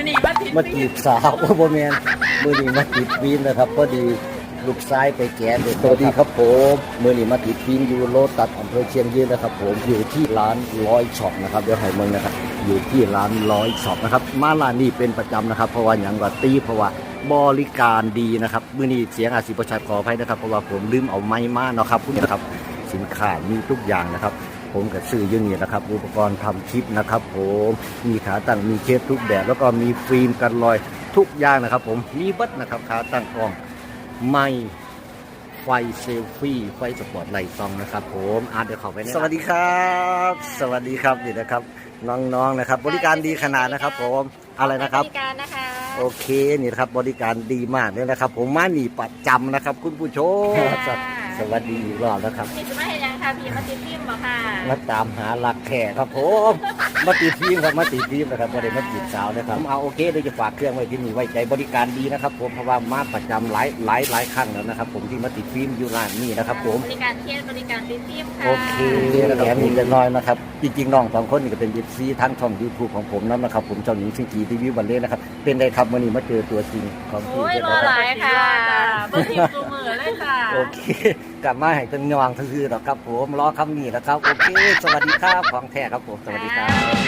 วันนี้มาติดมาจีบสาวโอ้โบแมนมือนี้มาติดฟิล์มนะครับพอดีลูกซ้ายไปแกนเด็กสวัสดีครับผมมือนี้มาติดฟิล์มอยู่โลตัดอำเภอเชียงยืนนะครับ ผมอยู่ที่ร้านร้อยช็อปนะครับเดี๋ยวให้เมืองนะครับ อยู่ที่ร้านร้อยช็อปนะครับ มาร้านนี้เป็นประจำนะครับ เพราะว่าอย่างว่าตีเพราะว่าบริการดีนะครับมือนี้เสียงอาศิประชัดขออภัยนะครับเพราะว่าผมลืมเอาไม้มาเนาะครับคุณนะครับ สินค้ามีทุกอย่างนะครับ ผมกับซื้ออยังนี้นะครับ อุปกรณ์ทำคลิปนะครับผมมีขาตั้งมีเคสทุกแบบแล้วก็มีฟิล์มกันรอยทุกอย่างนะครับ ผมมีเบัดนะครับขาตั้งกล้องไม่ไฟเซลฟี่ ไฟสปอร์ตไลท์ซองนะครับ ผมอาร์ตเดี๋ยวเข้าไปสวัสดีครับ สวัสดีครับนี่นะครับ น้องๆนะครับ บริการดีขนาดนะครับ ผมอะไรนะครับ บริการนะคะ โอเคนี่นะครับบริการดีมากเลยนะครับ ผมมาหนีประจำนะครับ คุณผู้ชม สวัสดีอีกรอบนะครับพี่จะมาเห็นยังคะพี่มาติดฟิล์มบอกค่ะมาตามหาหลักแขกครับผมมาตีทีมครับมาตีทีมนะครับประเด็นมาจีบสาวนะครับผมเอาโอเคเดี๋ยวจะฝากเครื่องไว้ที่นี่ไว้ใจบริการดีนะครับ ผมเพราะว่ามาประจำหลายหลายหลายครั้งแล้วนะครับ ผมที่มาติดฟิล์มอยู่ร้านนี้นะครับ ผมบริการเทียนบริการติดฟิล์มค่ะโอเคแถมมีเล็กน้อยนะครับจริงๆน้องสองคนนี่ก็เป็นยิปซีทั้งช่องยูทูบของผมนั่นนะครับ ผมเจ้าหญิงซิงกีทีวีวันเล่นะครับเป็นไงครับวันนี้มาเจอตัวจริงของพี่โอ้ยเป็นรอไงหครับลายค่ะเบอร์ทีมตัวมือเลยค่ะ โอเคกลับมาให้ตึงยองคือๆหรอกครับผมรอคำนี้นะครับโอเค สวัสดีครับของแท้ครับผมสวัสดีครับค่ะ